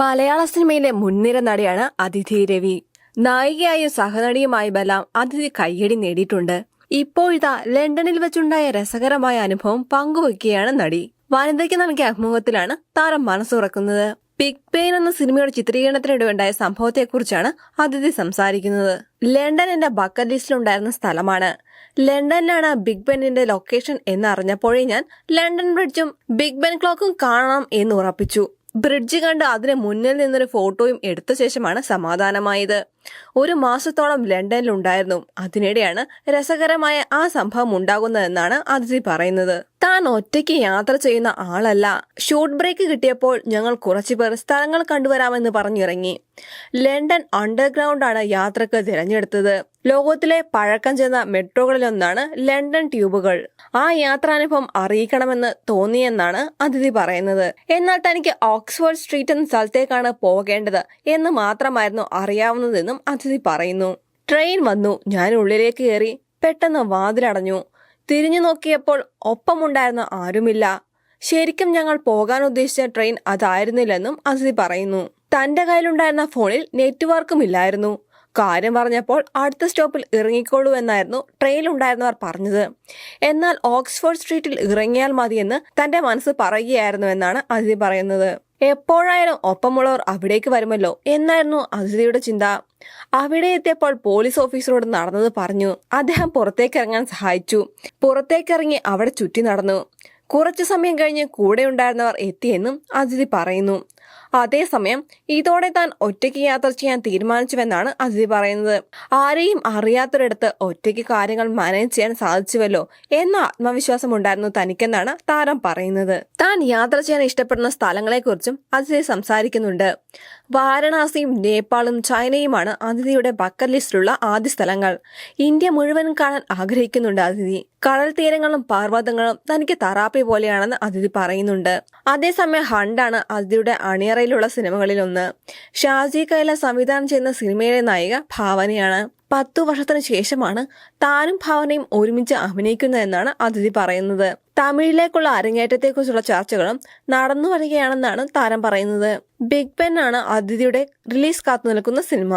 മലയാള സിനിമയിലെ മുൻനിര നടിയാണ് അതിഥി രവി. നായികയായും സഹനടിയുമായി ബലാം അതിഥി കയ്യടി നേടിയിട്ടുണ്ട്. ഇപ്പോഴിതാ ലണ്ടനിൽ വെച്ചുണ്ടായ രസകരമായ അനുഭവം പങ്കുവയ്ക്കുകയാണ് നടി. വനിതയ്ക്ക് നൽകിയ അഭിമുഖത്തിലാണ് താരം മനസ്സുറക്കുന്നത്. ബിഗ് പെയിൻ എന്ന സിനിമയുടെ ചിത്രീകരണത്തിനിടെ ഉണ്ടായ സംഭവത്തെക്കുറിച്ചാണ് അതിഥി സംസാരിക്കുന്നത്. ലണ്ടൻ എന്റെ ബക്കറ്റ് ലിസ്റ്റിലുണ്ടായിരുന്ന സ്ഥലമാണ്. ലണ്ടനിലാണ് ബിഗ് ബെന്നിന്റെ ലൊക്കേഷൻ എന്നറിഞ്ഞപ്പോഴേ ഞാൻ ലണ്ടൻ ബ്രിഡ്ജും ബിഗ് ബെൻ ക്ലോക്കും കാണണം എന്ന് ഉറപ്പിച്ചു. ബ്രിഡ്ജ് കണ്ട് അതിന് മുന്നിൽ നിന്നൊരു ഫോട്ടോയും എടുത്ത ശേഷമാണ് സമാധാനമായത്. ഒരു മാസത്തോളം ലണ്ടനിലുണ്ടായിരുന്നു. അതിനിടെയാണ് രസകരമായ ആ സംഭവം ഉണ്ടാകുന്നതെന്നാണ് അതിഥി പറയുന്നത്. താൻ ഒറ്റയ്ക്ക് യാത്ര ചെയ്യുന്ന ആളല്ല. ഷോർട്ട് ബ്രേക്ക് കിട്ടിയപ്പോൾ ഞങ്ങൾ കുറച്ചുപേർ സ്ഥലങ്ങൾ കണ്ടുവരാമെന്ന് പറഞ്ഞിറങ്ങി. ലണ്ടൻ അണ്ടർഗ്രൗണ്ട് ആണ് യാത്രയ്ക്ക് തിരഞ്ഞെടുത്തത്. ലോകത്തിലെ പഴക്കം ചെന്ന മെട്രോകളിലൊന്നാണ് ലണ്ടൻ ട്യൂബുകൾ. ആ യാത്രാനുഭവം അറിയിക്കണമെന്ന് തോന്നിയെന്നാണ് അതിഥി പറയുന്നത്. എന്നാൽ തനിക്ക് ഓക്സ്ഫോർഡ് സ്ട്രീറ്റ് എന്ന സ്ഥലത്തേക്കാണ് പോകേണ്ടത് എന്ന് മാത്രമായിരുന്നു അറിയാവുന്നതെന്നും അതിഥി പറയുന്നു. ട്രെയിൻ വന്നു. ഞാൻ ഉള്ളിലേക്ക് കയറി പെട്ടെന്ന് വാതിലടഞ്ഞു. തിരിഞ്ഞു നോക്കിയപ്പോൾ ഒപ്പമുണ്ടായിരുന്ന ആരുമില്ല. ശരിക്കും ഞങ്ങൾ പോകാൻ ഉദ്ദേശിച്ച ട്രെയിൻ അതായിരുന്നില്ലെന്നും അതിഥി പറയുന്നു. തന്റെ കയ്യിലുണ്ടായിരുന്ന ഫോണിൽ നെറ്റ്വർക്കും ഇല്ലായിരുന്നു. കാര്യം പറഞ്ഞപ്പോൾ അടുത്ത സ്റ്റോപ്പിൽ ഇറങ്ങിക്കോളൂ എന്നായിരുന്നു ട്രെയിനിലുണ്ടായിരുന്നവർ പറഞ്ഞത്. എന്നാൽ ഓക്സ്ഫോർഡ് സ്ട്രീറ്റിൽ ഇറങ്ങിയാൽ മതിയെന്ന് തന്റെ മനസ്സ് പറയുകയായിരുന്നു എന്നാണ് അതിഥി പറയുന്നത്. എപ്പോഴായാലും ഒപ്പമുള്ളവർ അവിടേക്ക് വരുമല്ലോ എന്നായിരുന്നു അതിഥിയുടെ ചിന്ത. അവിടെ എത്തിയപ്പോൾ പോലീസ് ഓഫീസറോട് നടന്നത് പറഞ്ഞു. അദ്ദേഹം പുറത്തേക്കിറങ്ങാൻ സഹായിച്ചു. പുറത്തേക്കിറങ്ങി അവിടെ ചുറ്റി നടന്നു. കുറച്ചു സമയം കഴിഞ്ഞ് കൂടെ ഉണ്ടായിരുന്നവർ എത്തിയെന്നും അതിഥി പറയുന്നു. അതേസമയം ഇതോടെ താൻ ഒറ്റയ്ക്ക് യാത്ര ചെയ്യാൻ തീരുമാനിച്ചുവെന്നാണ് അതിഥി പറയുന്നത്. ആരെയും അറിയാത്തൊരിടത്ത് ഒറ്റയ്ക്ക് കാര്യങ്ങൾ മാനേജ് ചെയ്യാൻ സാധിച്ചുവല്ലോ എന്ന ആത്മവിശ്വാസം ഉണ്ടായിരുന്നു തനിക്കെന്നാണ് താരം പറയുന്നത്. താൻ യാത്ര ചെയ്യാൻ ഇഷ്ടപ്പെടുന്ന സ്ഥലങ്ങളെക്കുറിച്ചും അതിഥി സംസാരിക്കുന്നുണ്ട്. വാരണാസിയും നേപ്പാളും ചൈനയുമാണ് അതിഥിയുടെ ബക്കറ്റ് ലിസ്റ്റിലുള്ള ആദ്യ സ്ഥലങ്ങൾ. ഇന്ത്യ മുഴുവൻ കാണാൻ ആഗ്രഹിക്കുന്നുണ്ട് അതിഥി. കടൽ തീരങ്ങളും പർവതങ്ങളും തനിക്ക് തറാപ്പി പോലെയാണെന്ന് അതിഥി പറയുന്നുണ്ട്. അതേസമയം ഹണ്ടാണ് അതിഥിയുടെ അണിയറയിലുള്ള സിനിമകളിലൊന്ന് ഷാജി കൈല സംവിധാനം ചെയ്യുന്ന സിനിമയിലെ നായിക ഭാവനയാണ്. പത്തു വർഷത്തിന് ശേഷമാണ് താനും ഭാവനയും ഒരുമിച്ച് അഭിനയിക്കുന്നതെന്നാണ് അതിഥി പറയുന്നത്. തമിഴിലേക്കുള്ള അരങ്ങേറ്റത്തെക്കുറിച്ചുള്ള ചർച്ചകളും നടന്നു വരികയാണെന്നാണ് താരം പറയുന്നത്. ബിഗ് ബെൻ ആണ് അതിഥിയുടെ റിലീസ് കാത്തു നിൽക്കുന്ന സിനിമ.